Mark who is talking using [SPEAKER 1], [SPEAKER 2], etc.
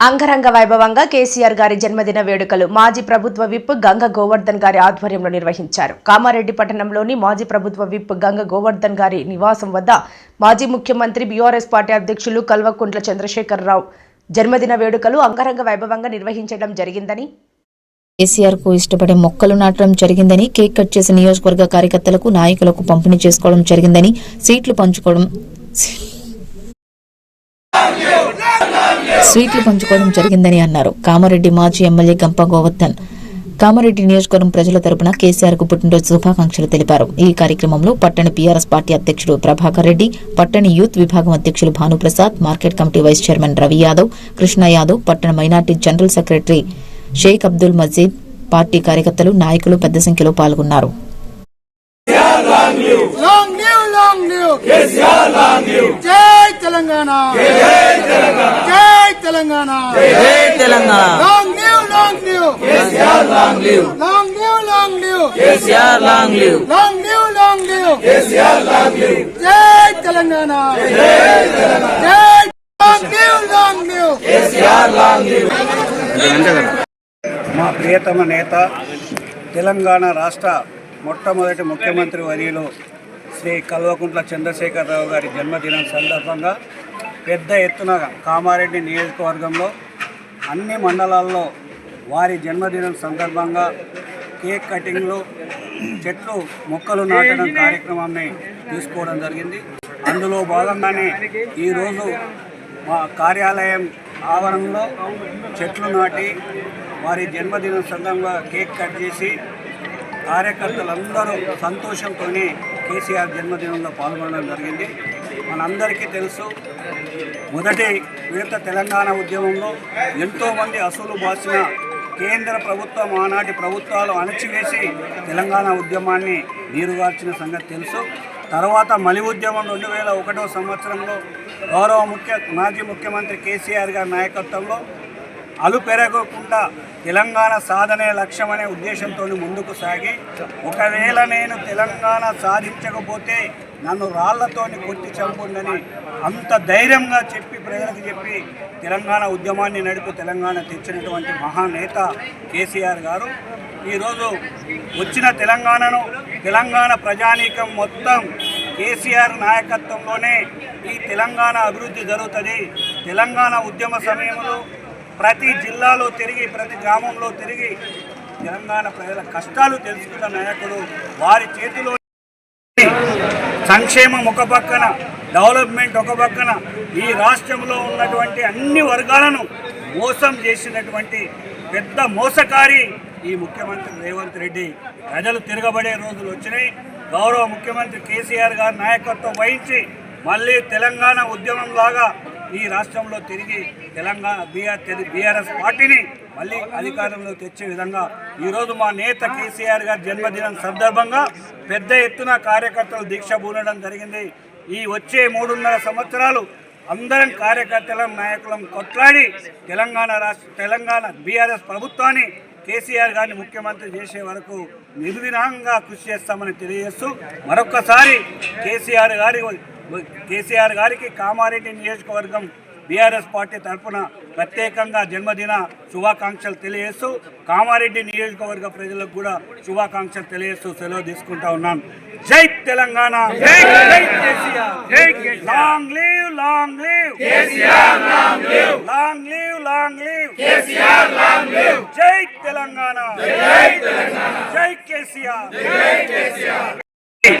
[SPEAKER 1] అంగరంగ వైభవంగా కేసీఆర్ గారి జన్మదిన వేడుకలు మాజీ ప్రభుత్వ విప్ గంగ గోవర్ధన్ గారి ఆధ్వర్యంలో నిర్వహించారు. కామారెడ్డి పట్టణంలోని మాజీ ప్రభుత్వ విప్ గంగ గోవర్ధన్ గారి నివాసం వద్ద మాజీ ముఖ్యమంత్రి బీఆర్ఎస్ పార్టీ అధ్యక్షులు కల్వకుంట్ల చంద్రశేఖరరావు జన్మదిన వేడుకలు అంగరంగ వైభవంగా నిర్వహించడం జరిగిందని
[SPEAKER 2] కేసీఆర్కు ఇష్టపడే మొక్కలు నాటడం జరిగిందని కేక్ కట్ చేసి నియోజకవర్గ కార్యకర్తలకు నాయకులకు పంపిణీ చేసుకోవడం జరిగిందని సీట్లు పంచుకోవడం స్వీట్లు పంచుకోవడం జరిగిందని అన్నారు. కామారెడ్డి మాజీ ఎమ్మెల్యే గంప గోవర్ధన్. కామారెడ్డి నియోజకవర్గం ప్రజల తరపున కేసీఆర్కు పుట్టినరోజు శుభాకాంక్షలు తెలిపారు. ఈ కార్యక్రమంలో పట్టణ పీఆర్ఎస్ పార్టీ అధ్యక్షుడు ప్రభాకర్ రెడ్డి పట్టణ యూత్ విభాగం అధ్యక్షులు Bhanuprasad market committee vice chairman Ravi Yadav Krishna Yadav పట్టణ minority general secretary Sheikh Abdul Majeed party కార్యకర్తలు నాయకులు పెద్ద సంఖ్యలో పాల్గొన్నారు.
[SPEAKER 3] జై తెలంగాణ. తెలంగాణ. జై Telangana. Long live long live
[SPEAKER 4] KCR long live
[SPEAKER 3] long live long live
[SPEAKER 4] KCR long live
[SPEAKER 3] long live long live KCR long live జై తెలంగాణ. జై తెలంగాణ. జై long live long live
[SPEAKER 4] KCR long live
[SPEAKER 5] మా ప్రియతమ నేత తెలంగాణ రాష్ట్ర మొట్టమొదటి ముఖ్యమంత్రి వర్యులు శ్రీ కల్వకుంట్ల చంద్రశేఖరరావు గారి జన్మదినం సందర్భంగా పెద్ద ఎత్తున కామారెడ్డి నియోజకవర్గంలో అన్ని మండలాల్లో వారి జన్మదినం సందర్భంగా కేక్ కటింగ్లు చెట్లు మొక్కలు నాటడం కార్యక్రమాన్ని తీసుకోవడం జరిగింది. అందులో భాగంగానే ఈరోజు మా కార్యాలయం ఆవరణలో చెట్లు నాటి వారి జన్మదినం సందర్భంగా కేక్ కట్ చేసి కార్యకర్తలందరూ సంతోషంతోనే కేసీఆర్ జన్మదినంలో పాల్గొనడం జరిగింది. మనందరికీ తెలుసు మొదటి విడత తెలంగాణ ఉద్యమంలో ఎంతోమంది అసలు బాసిన కేంద్ర ప్రభుత్వం ఆనాటి ప్రభుత్వాలు అణచివేసి తెలంగాణ ఉద్యమాన్ని నీరుగార్చిన సంగతి తెలుసు. తర్వాత మలి ఉద్యమం రెండు వేల ఒకటో సంవత్సరంలో గౌరవ ముఖ్య మాజీ ముఖ్యమంత్రి కేసీఆర్ గారి నాయకత్వంలో అలు పెరగకుండా తెలంగాణ సాధనే లక్ష్యం అనే ఉద్దేశంతో ముందుకు సాగి ఒకవేళ నేను తెలంగాణ సాధించకపోతే నన్ను రాళ్ళతోని కొట్టి చంపుండని అంత ధైర్యంగా చెప్పి ప్రజలకు చెప్పి తెలంగాణ ఉద్యమాన్ని నడిపి తెలంగాణ తెచ్చినటువంటి మహానేత కేసీఆర్ గారు ఈరోజు వచ్చిన తెలంగాణను తెలంగాణ ప్రజానీకం మొత్తం కేసీఆర్ నాయకత్వంలోనే ఈ తెలంగాణ అభివృద్ధి జరుగుతుంది. తెలంగాణ ఉద్యమ సమయంలో ప్రతి జిల్లాలో తిరిగి ప్రతి గ్రామంలో తిరిగి తెలంగాణ ప్రజల కష్టాలు తెలుసుకున్న నాయకుడు వారి చేతిలో సంక్షేమం ఒక పక్కన డెవలప్మెంట్ ఒక పక్కన ఈ రాష్ట్రంలో ఉన్నటువంటి అన్ని వర్గాలను మోసం చేసినటువంటి పెద్ద మోసకారి ఈ ముఖ్యమంత్రి రేవంత్ రెడ్డి. ప్రజలు తిరగబడే రోజులు వచ్చినాయి. గౌరవ ముఖ్యమంత్రి కేసీఆర్ గారు నాయకత్వం వహించి మళ్ళీ తెలంగాణ ఉద్యమం లాగా ఈ రాష్ట్రంలో తిరిగి తెలంగాణ బీఆర్ బీఆర్ఎస్ పార్టీని మళ్ళీ అధికారంలో తెచ్చే విధంగా ఈరోజు మా నేత కేసీఆర్ గారి జన్మదినం సందర్భంగా పెద్ద ఎత్తున కార్యకర్తలు దీక్ష పూనడం జరిగింది. ఈ వచ్చే మూడున్నర సంవత్సరాలు అందరం కార్యకర్తలం నాయకులం కొట్లాడి తెలంగాణ రాష్ట్ర తెలంగాణ బీఆర్ఎస్ ప్రభుత్వాన్ని కేసీఆర్ గారిని ముఖ్యమంత్రి చేసే వరకు నిర్విరాంగా కృషి చేస్తామని తెలియజేస్తూ మరొక్కసారి కేసీఆర్ గారి కేసీఆర్ గారికి కామారెడ్డి నియోజకవర్గం బీఆర్ఎస్ పార్టీ తరఫున ప్రత్యేకంగా జన్మదిన శుభాకాంక్షలు తెలియజేస్తూ కామారెడ్డి నియోజకవర్గ ప్రజలకు కూడా శుభాకాంక్షలు తెలియజేస్తూ సెలవు తీసుకుంటా ఉన్నాను జై Telangana! Long live long live! Long live! Long live జై తెలంగాణ! జై కేసీఆర్!